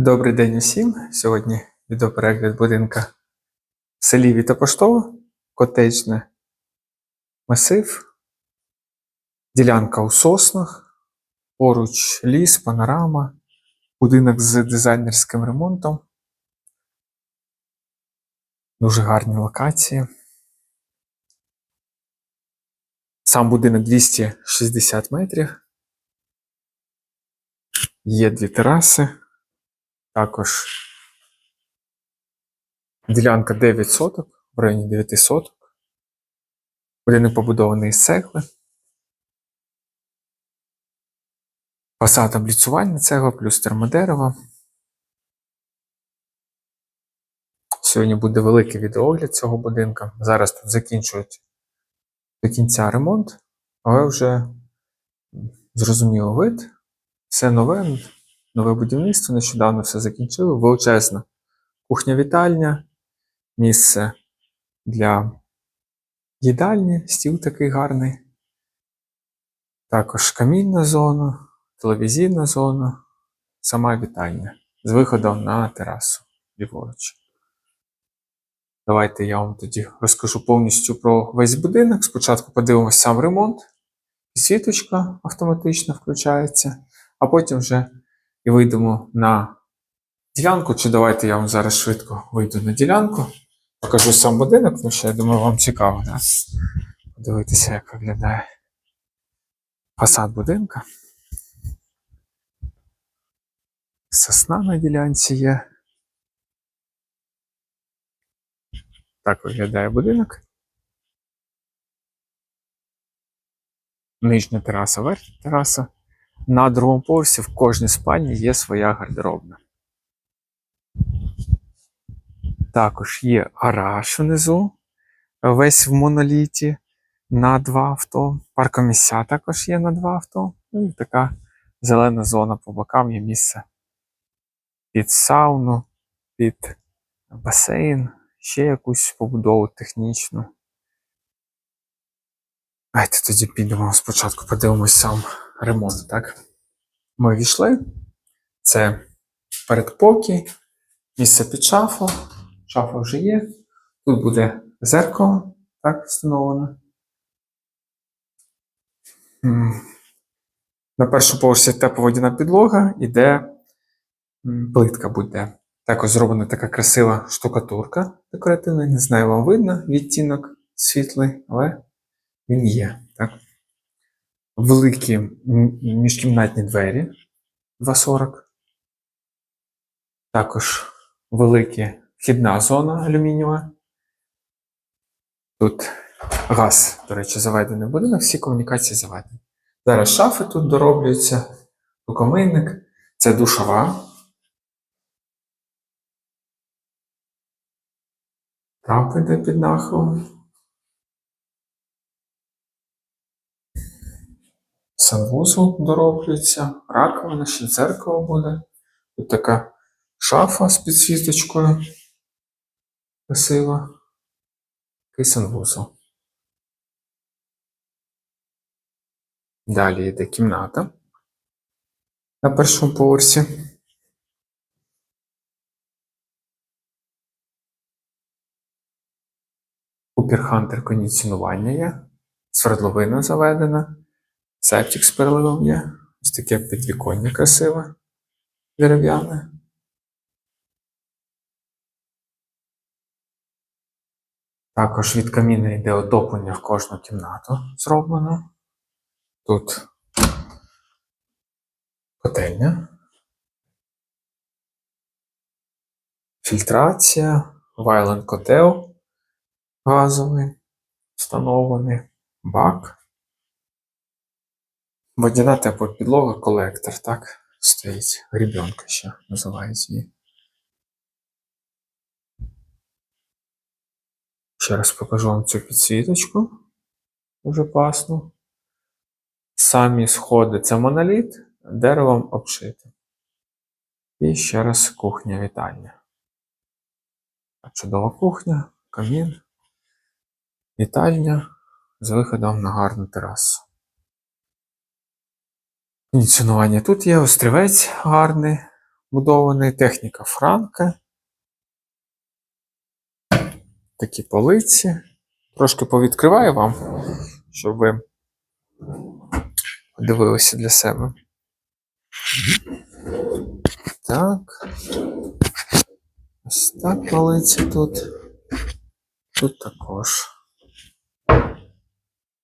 Добрий день усім. Сьогодні відеоперегляд будинка в селі Вітопоштово, котеджне масив, ділянка у соснах, поруч ліс, панорама, будинок з дизайнерським ремонтом. Дуже гарні локації. Сам будинок 260 метрів. Є дві тераси. Також ділянка 9 соток, в районі 9 соток. Будинок побудований з цегли. Фасад обліцювання цегла плюс термодерево. Сьогодні буде великий відеогляд цього будинка. Зараз тут закінчують до кінця ремонт, але вже зрозуміло вид. Все нове, нове будівництво, нещодавно все закінчили. Величезна кухня-вітальня, місце для їдальні, стіл такий гарний. Також камінна зона, телевізійна зона, сама вітальня з виходом на терасу ліворуч. Давайте я вам тоді розкажу повністю про весь будинок. Спочатку подивимось сам ремонт, світочка автоматично включається, а потім вже і вийдемо на ділянку. Чи давайте я вам зараз швидко вийду на ділянку, покажу сам будинок, тому що я думаю, вам цікаво, да? подивитися, як виглядає фасад будинка. Сосна на ділянці є. Так виглядає будинок. Нижня тераса, верхня тераса. На другому поверсі в кожній спальні є своя гардеробна. Також є гараж внизу, весь в моноліті на два авто. Паркомісця також є на два авто. Ну і така зелена зона по бокам є місце під сауну, під басейн, ще якусь побудову технічну. Давайте тоді підемо спочатку подивимось сам ремонт, так? Ми війшли. Це передпокій, місце під шафу. Шафа вже є. Тут буде зеркало, так, встановлене. На першому поверсі тепловодяна підлога, іде плитка буде. Також зроблена така красива штукатурка декоративна. Не знаю, вам видно відтінок світлий, але він є. Великі міжкімнатні двері 2,40. Також велика вхідна зона алюмінієва. Тут газ, до речі, заведений в будинок, всі комунікації заведені. Зараз шафи тут дороблюються, рукомийник, це душова. Трапи йде під нахилом. Санвузол дороблюється, раковина, ще дзеркало буде. Тут така шафа з підсвіточкою. Красива. Такий санвузол. Далі йде кімната на першому поверсі. Купер-хантер кондиціонування є, свердловина заведена, септик з переливом є. Ось таке підвіконня красиве, дерев'яне. Також від каміна йде отоплення в кожну кімнату зроблено. Тут котельня. Фільтрація, вайлен котел газовий, встановлений, бак. Водяна теплопідлога, колектор, так, стоїть. Грібенка ще називається її. Ще раз покажу вам цю підсвіточку. Дуже класно. Самі сходи це моноліт, деревом обшити. І ще раз кухня вітальня. Чудова кухня, камін, вітальня з виходом на гарну терасу. Кондиціонування тут є, острівець гарний, будований, техніка Франка. Такі полиці. Трошки повідкриваю вам, щоб ви подивилися для себе. Так. Ось так полиці тут. Тут також.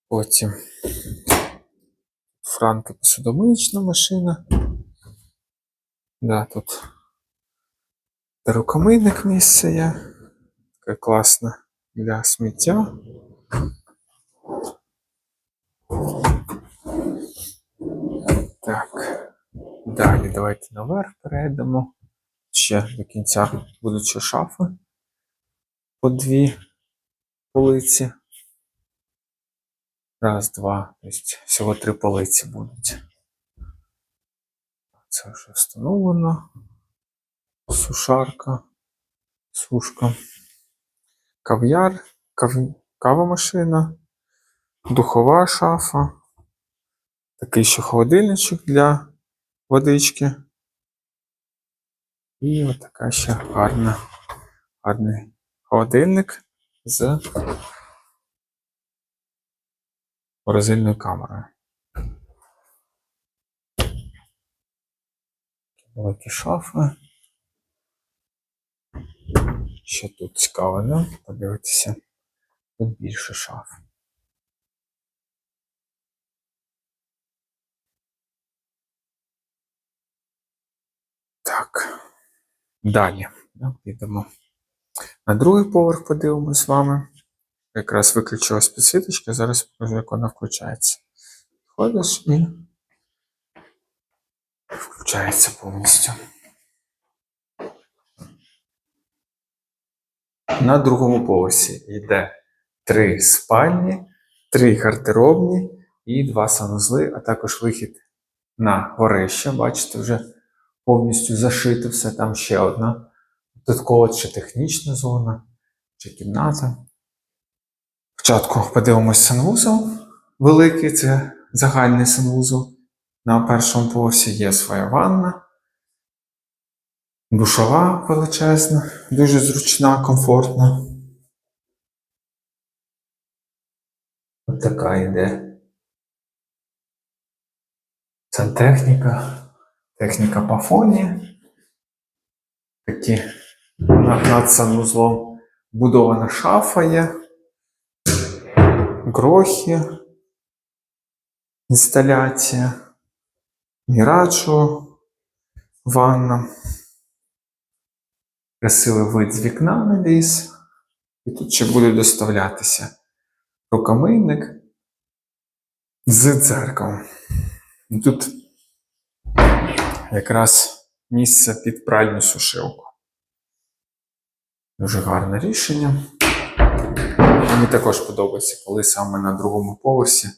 Потім Франка посудомиючна машина. Да, тут рукомийник місце є. Така класна для сміття. Так. Далі давайте наверх перейдемо. Ще до кінця будуть ще шафи. По дві полиці. Раз, два. Тобто всього три полиці будуть. Це вже встановлено. Сушарка, сушка, кав'яр, кав... кавомашина, духова шафа, такий ще холодильничок для водички. І от така ще гарна, гарний холодильник з морозильною камерою. Великі шафи. Що тут цікаво, да? Подивитися. Тут більше шаф. Так. Далі. да, Підемо на другий поверх, подивимось з вами. Якраз виключилась підсвіточка, зараз покажу, як вона включається. Ходиш і включається повністю. На другому поверсі йде три спальні, три гардеробні і два санузли, а також вихід на горище. Бачите, вже повністю зашито все. Там ще одна додаткова чи технічна зона, чи кімната. Спочатку подивимось санвузол. Великий це загальний санвузол. На першому поверсі є своя ванна. Душова величезна, дуже зручна, комфортна. Ось така йде. Сантехніка, техніка по фоні. Такі над, санвузлом будована шафа є, грохи, інсталяція, міраджо, ванна. Красивий вид з вікна на ліс. І тут ще буде доставлятися рукомийник з дзеркалом. І Тут якраз місце під пральну сушилку. Дуже гарне рішення. Мені також подобається, коли саме на другому поверсі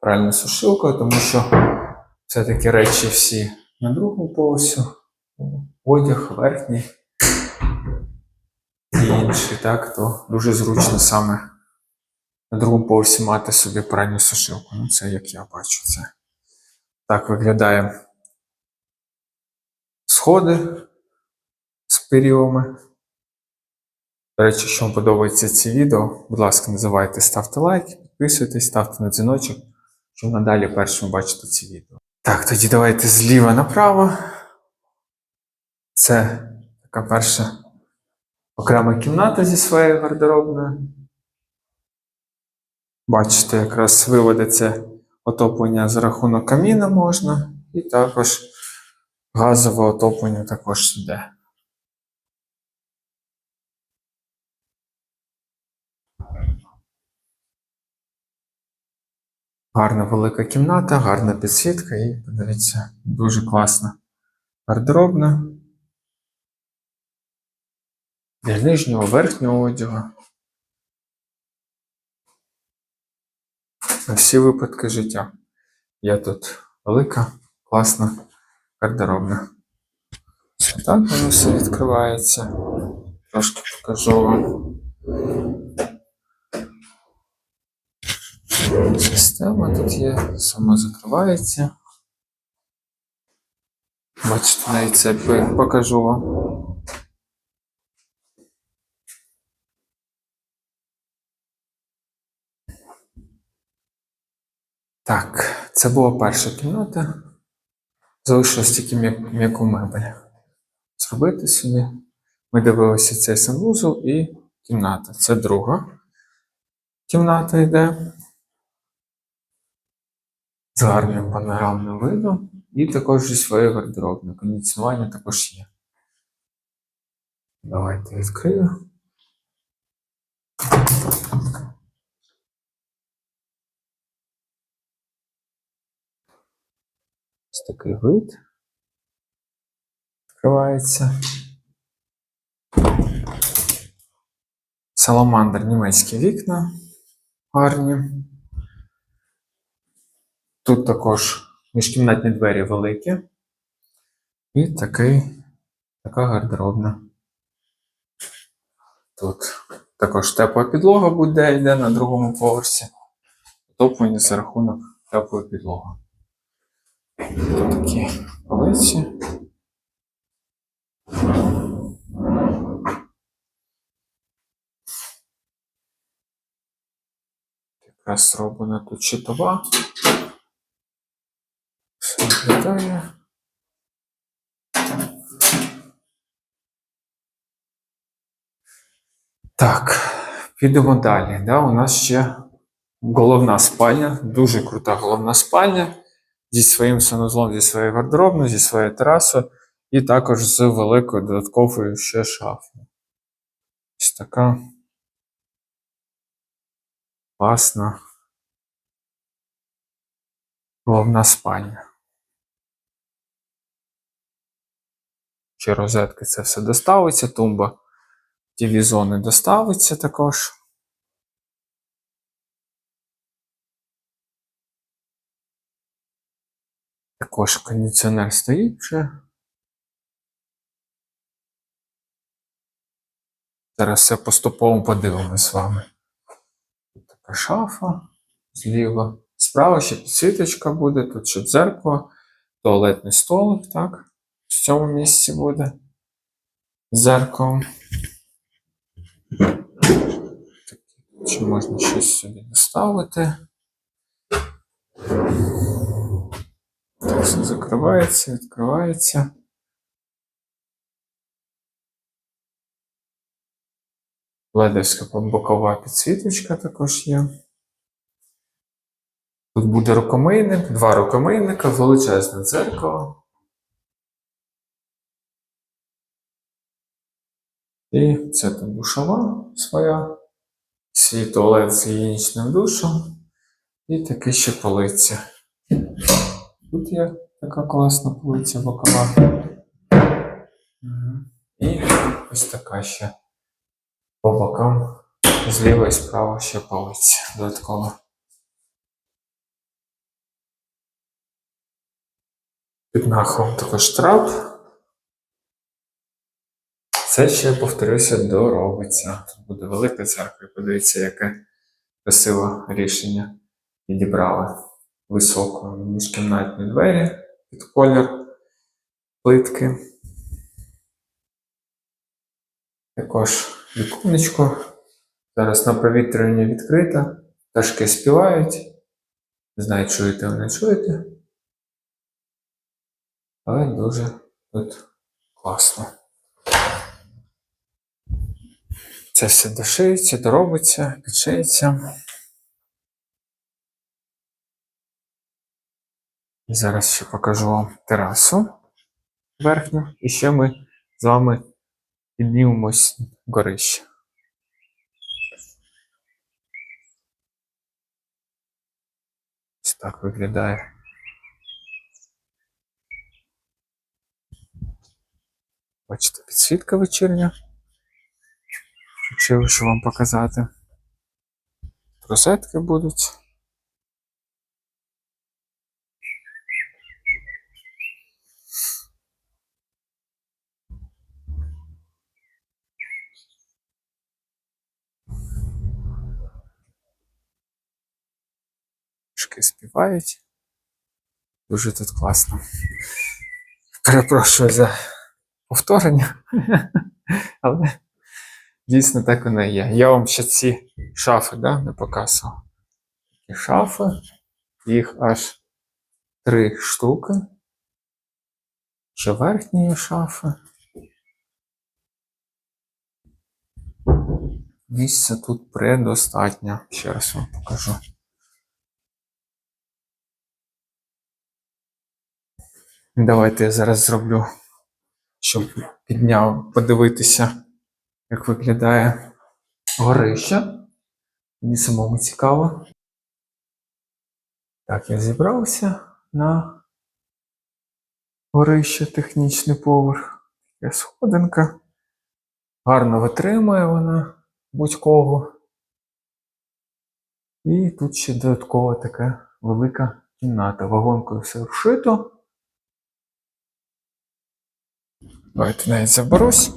пральна сушилка, тому що все-таки речі всі на другому поверсі, одяг верхній і інші, так, то дуже зручно саме на другому поверсі мати собі пральну сушилку. Ну, це як я бачу це. Так виглядає сходи з періоми. До речі, якщо вам подобаються ці відео, будь ласка, не забувайте ставте лайк, підписуйтесь, ставте на дзвіночок, щоб надалі першим бачити ці відео. Так, тоді давайте зліва направо. Це така перша окрема кімната зі своєю гардеробною. Бачите, якраз виводиться отоплення за рахунок каміна можна, і також газове отоплення також йде. Гарна велика кімната, гарна підсвітка і подивіться, дуже класна гардеробна. Для нижнього верхнього одягу. На всі випадки життя. Є тут велика, класна гардеробна. Так воно все відкривається. Трошки покажу вам. Система тут є, сама закривається. Бачите, навіть це покажу вам. Так, це була перша кімната. Залишилось тільки м'яку мебель. Зробити собі. Ми дивилися цей санвузол і кімната. Це друга кімната йде. З гарним панорамним видом. І також зі своєю гардеробною. Кондиціонування також є. Давайте відкрию. Ось такий вид. Відкривається. Саламандр німецькі вікна. Гарні. Тут також міжкімнатні двері великі. І такий, така гардеробна. Тут також тепла підлога буде, йде на другому поверсі. Отоплення за рахунок теплої підлоги. Такі полиці. Якраз зроблена тут щитова. Все. Так, підемо далі. Да, у нас ще головна спальня, дуже крута головна спальня зі своїм санузлом, зі своєю гардеробною, зі своєю терасою, і також з великою додатковою ще шафою. Ось така класна головна спальня. Чи розетки це все доставиться, тумба тіві зони доставиться також. Також кондиціонер стоїть вже. Зараз все поступово подивимось з вами. Тут така шафа зліва. Справа ще підсвіточка буде, тут ще дзеркало, туалетний столик, так? В цьому місці буде. з Дзеркалом. Чи можна щось собі доставити? Так, все закривається, відкривається. Ледовська бокова підсвіточка також є. Тут буде рукомийник, два рукомийника, величезне дзеркало. І це там душова своя, свій туалет з гігієнічним душем. І таке ще полиця. Тут є така класна полиця бокова. І ось така ще по бокам зліва і справа ще полиця додаткова. Під нахилом також трап. Це ще, повторюся, доробиться. Тут буде велика церква. Подивіться, яке красиве рішення підібрали. Високо міжкімнатні двері під колір плитки. Також віконечко. Зараз на провітрювання відкрите. Пташки співають. Не знаю, чуєте ви не чуєте. Але дуже тут класно. Це все дошиється, доробиться, підшиється. І зараз ще покажу вам терасу верхню. І ще ми з вами піднімемось горище. Ось так виглядає. Бачите, підсвітка вечірня. Хотів що вам показати. Розетки будуть. Шки співають. Дуже тут класно. Перепрошую за повторення. Але дійсно так воно і є. Я вам ще ці шафи да, не показував. Такі шафи, їх аж три штуки. Ще верхні шафи. Місця тут предостатньо. Ще раз вам покажу. Давайте я зараз зроблю, щоб підняв, подивитися, як виглядає горище. Мені самому цікаво. Так, я зібрався на горище, технічний поверх. Є сходинка. Гарно витримує вона будь-кого. І тут ще додаткова така велика кімната. Вагонкою все вшито. Давайте навіть заберусь.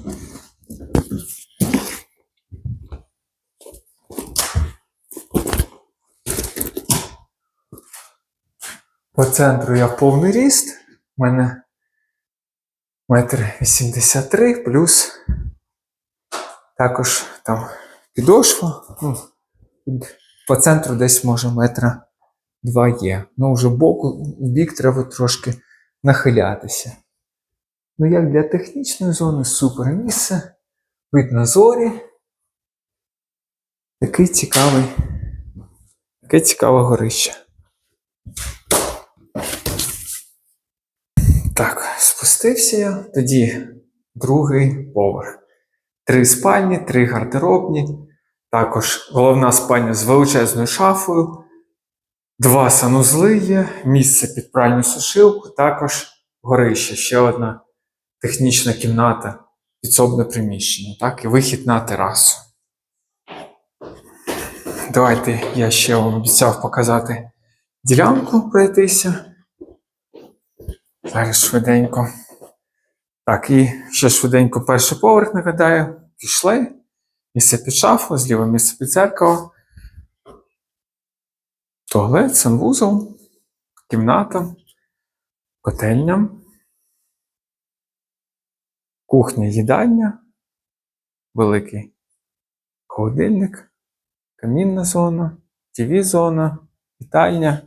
По центру я в повний ріст. У мене метр вісімдесят три плюс також там підошва. Ну, по центру десь може метра два є. Ну, вже боку, в бік треба трошки нахилятися. Ну, як для технічної зони, супер місце. Вид на зорі. Такий цікавий. Таке цікаве горище. Так, спустився я. Тоді другий поверх. Три спальні, три гардеробні. Також головна спальня з величезною шафою. Два санузли є, місце під пральну сушилку, також горище, ще одна технічна кімната, підсобне приміщення, так, і вихід на терасу. Давайте я ще вам обіцяв показати ділянку пройтися. Зараз швиденько. Так, і ще швиденько перший поверх нагадаю. Пішли. Місце під шафу, зліва місце під дзеркало. Туалет, санвузол, кімната, котельня, кухня, їдальня, великий холодильник, камінна зона, ТВ-зона, вітальня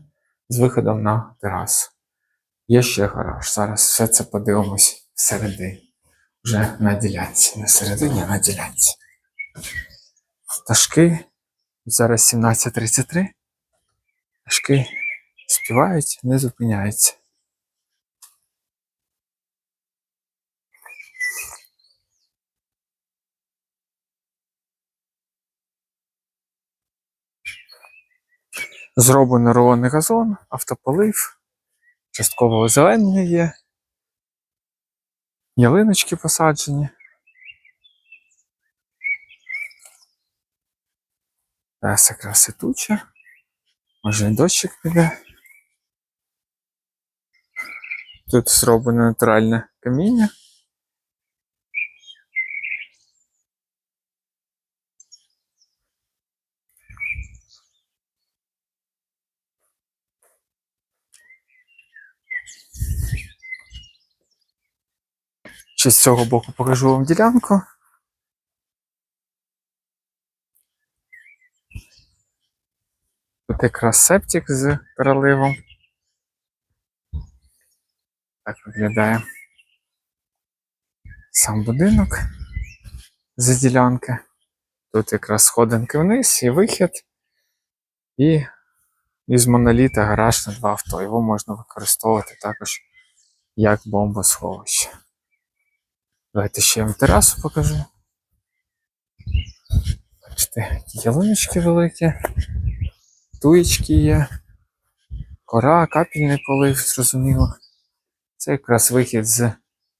з виходом на терасу. Є ще гараж. Зараз все це подивимось всередині. Вже на ділянці. Не всередині, а на ділянці. Пташки. Зараз 17.33. Пташки співають, не зупиняються. Зроблено рулонний газон, автополив, частково озеленення є. Ялиночки посаджені. Зараз якраз краситуча. Може і дощик піде. Тут зроблено натуральне каміння. Ще з цього боку покажу вам ділянку. Тут якраз септик з переливом. Так виглядає сам будинок з ділянки. Тут якраз сходинки вниз і вихід. І із моноліта гараж на два авто. Його можна використовувати також як бомбосховище. Давайте ще я вам терасу покажу. Бачите, ялиночки великі, туєчки є, кора, капельний полив, зрозуміло. Це якраз вихід з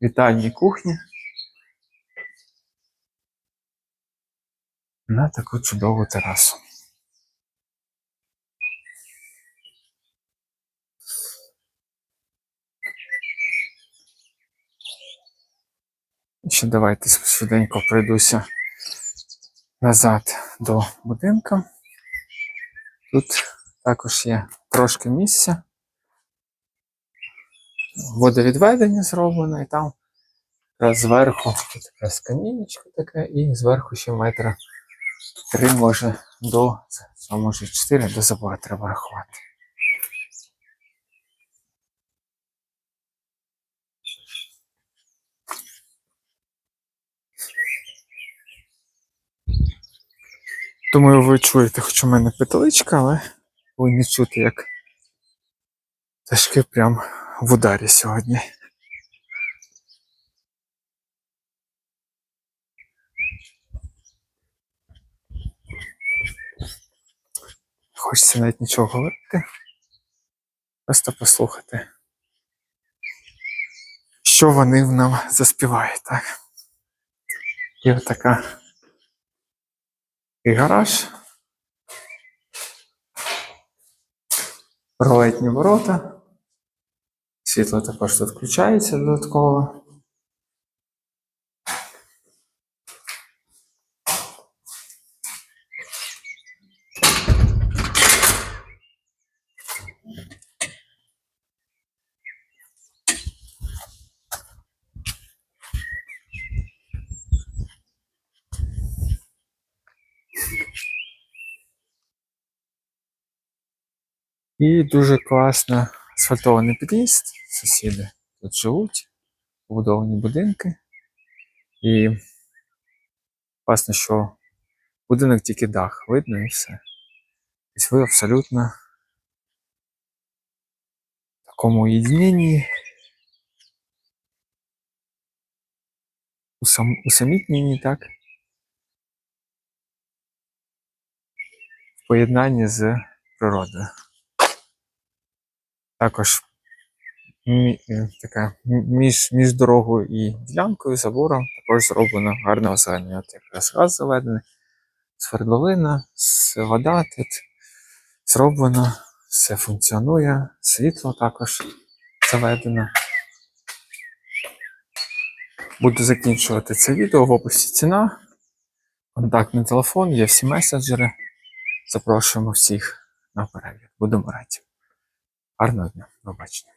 вітальні кухні. На таку чудову терасу. Ще давайте швиденько пройдуся назад до будинку. Тут також є трошки місця водовідведення зроблено, і там якраз зверху тут якраз камінечко таке, і зверху ще метра три може до, може чотири до забору треба рахувати. Думаю, ви чуєте, хоч у мене петеличка, але ви не чути, як ташки прям в ударі сьогодні. Хочеться навіть нічого говорити. Просто послухати, що вони в нам заспівають, так? І отака і гараж. Ролетні ворота. Світло також тут включається додатково. І дуже класно асфальтований під'їзд. Сусіди тут живуть, побудовані будинки. І класно, що будинок тільки дах видно і все. Тобто ви абсолютно в такому єднінні, усам, усамітненні, так? В поєднанні з природою. Також е, така між, між дорогою і ділянкою, забором також зроблено гарне озеленення. От якраз газ заведений, свердловина, вода тут зроблено, все функціонує, світло також заведено. Буду закінчувати це відео в описі ціна, контактний телефон, є всі меседжери. Запрошуємо всіх на перегляд. Будемо раді. Гарного дня, побачення.